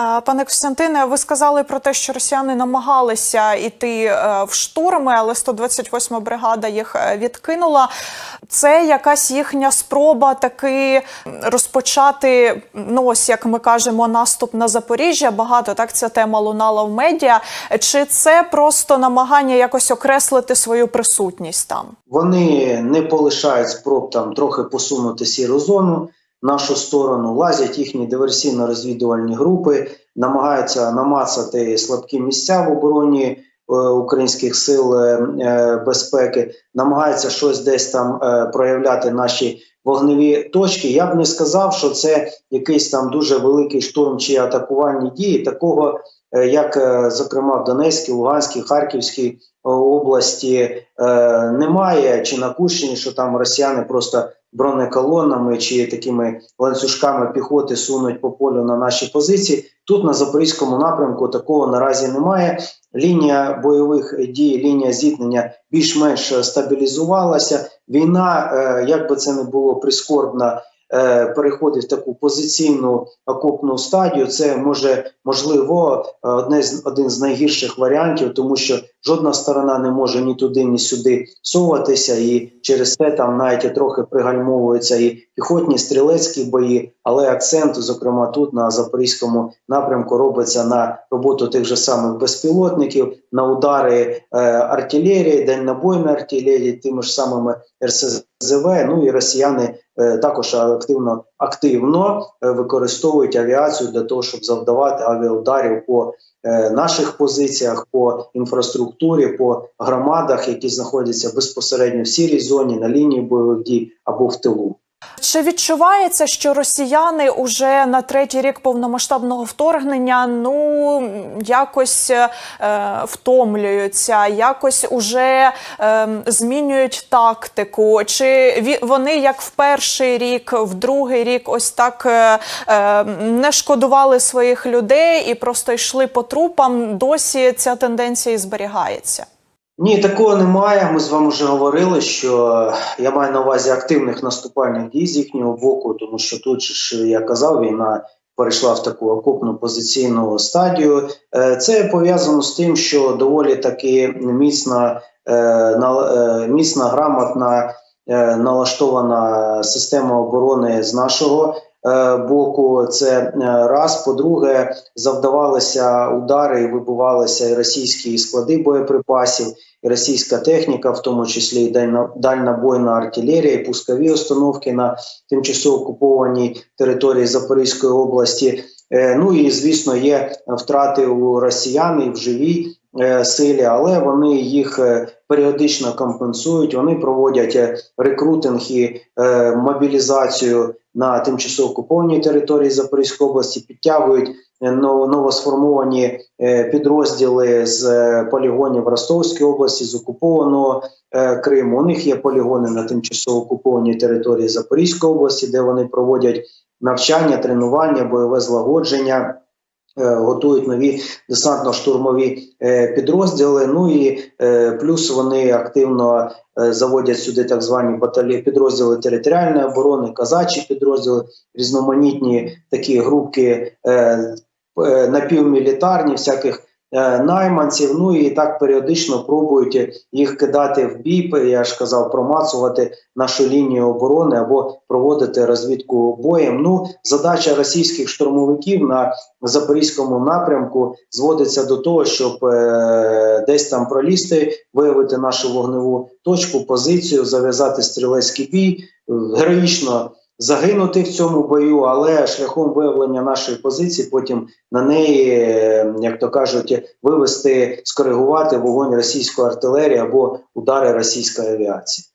Пане Костянтине, ви сказали про те, що росіяни намагалися йти е, в штурми, але 128 бригада їх е, відкинула. Це якась їхня спроба таки розпочати, ну ось як ми кажемо, наступ на Запоріжжя. Багато так ця тема лунала в медіа. Чи це просто намагання якось окреслити свою присутність там? Вони не полишають спроб там трохи посунути сіру зону нашу сторону, лазять їхні диверсійно-розвідувальні групи, намагаються намацати слабкі місця в обороні е, українських сил е, е, безпеки, намагаються щось десь там проявляти наші вогневі точки. Я б не сказав, що це якийсь там дуже великий штурм чи атакувальні дії. Такого, як зокрема в Донецькій, Луганській, Харківській області немає, чи на Курщині, що там росіяни просто бронеколонами чи такими ланцюжками піхоти сунуть по полю на наші позиції. Тут на запорізькому напрямку такого наразі немає. Лінія бойових дій, лінія зіткнення більш-менш стабілізувалася. Війна, е, як би це не було прискорбна, е, переходить в таку позиційну окопну стадію. Це може можливо одне з один з найгірших варіантів, тому що жодна сторона не може ні туди, ні сюди соватися, і через це там навіть трохи пригальмовується і піхотні стрілецькі бої. Але акцент, зокрема, тут на запорізькому напрямку, робиться на роботу тих же самих безпілотників, на удари е, артилерії, дальнобойної артилерії, тими ж самими РСЗВ. Ну і росіяни е, також активно активно е, використовують авіацію для того, щоб завдавати авіаударів по е, наших позиціях, по інфраструктурі, по громадах, які знаходяться безпосередньо в сірій зоні на лінії бойових дій або в тилу. Чи відчувається, що росіяни уже на третій рік повномасштабного вторгнення ну якось е, втомлюються, якось уже е, змінюють тактику? Чи вони як в перший рік, в другий рік, ось так е, е, не шкодували своїх людей і просто йшли по трупам? Досі ця тенденція зберігається? Ні, такого немає. Ми з вами вже говорили, що я маю на увазі активних наступальних дій з їхнього боку, тому що тут ж я казав, війна перейшла в таку окопну позиційну стадію. Е, Це пов'язано з тим, що доволі таки міцна, е, е, міцна грамотна налаштована система оборони з нашого боку. Це е, раз. По-друге, завдавалися удари і вибивалися і російські склади боєприпасів, і російська техніка, в тому числі і дальнобойна артилерія, і пускові установки на тимчасово окупованій території Запорізької області. Е, Ну і звісно, є втрати у росіян і в живій е, силі, але вони їх е, періодично компенсують. Вони проводять е, рекрутинг і е, мобілізацію на тимчасово окупованій території Запорізької області, підтягують е, новосформовані е, підрозділи з е, полігонів Ростовської області, з окупованого Криму. У них є полігони на тимчасово окупованій території Запорізької області, де вони проводять навчання, тренування, бойове злагодження. Е, Готують нові десантно-штурмові е, підрозділи. Ну і е, плюс вони активно заводять сюди так звані баталі підрозділи територіальної оборони, казачі підрозділи, різноманітні такі групки напівмілітарні, всяких найманців. Ну і так періодично пробують їх кидати в бій. Я ж казав, промацувати нашу лінію оборони або проводити розвідку боєм. Ну, задача російських штурмовиків на запорізькому напрямку зводиться до того, щоб е, десь там пролізти, виявити нашу вогневу точку, позицію, зав'язати стрілецький бій, е, героїчно загинути в цьому бою, але шляхом виявлення нашої позиції, потім на неї, е, як то кажуть, вивести, скоригувати вогонь російської артилерії або удари російської авіації.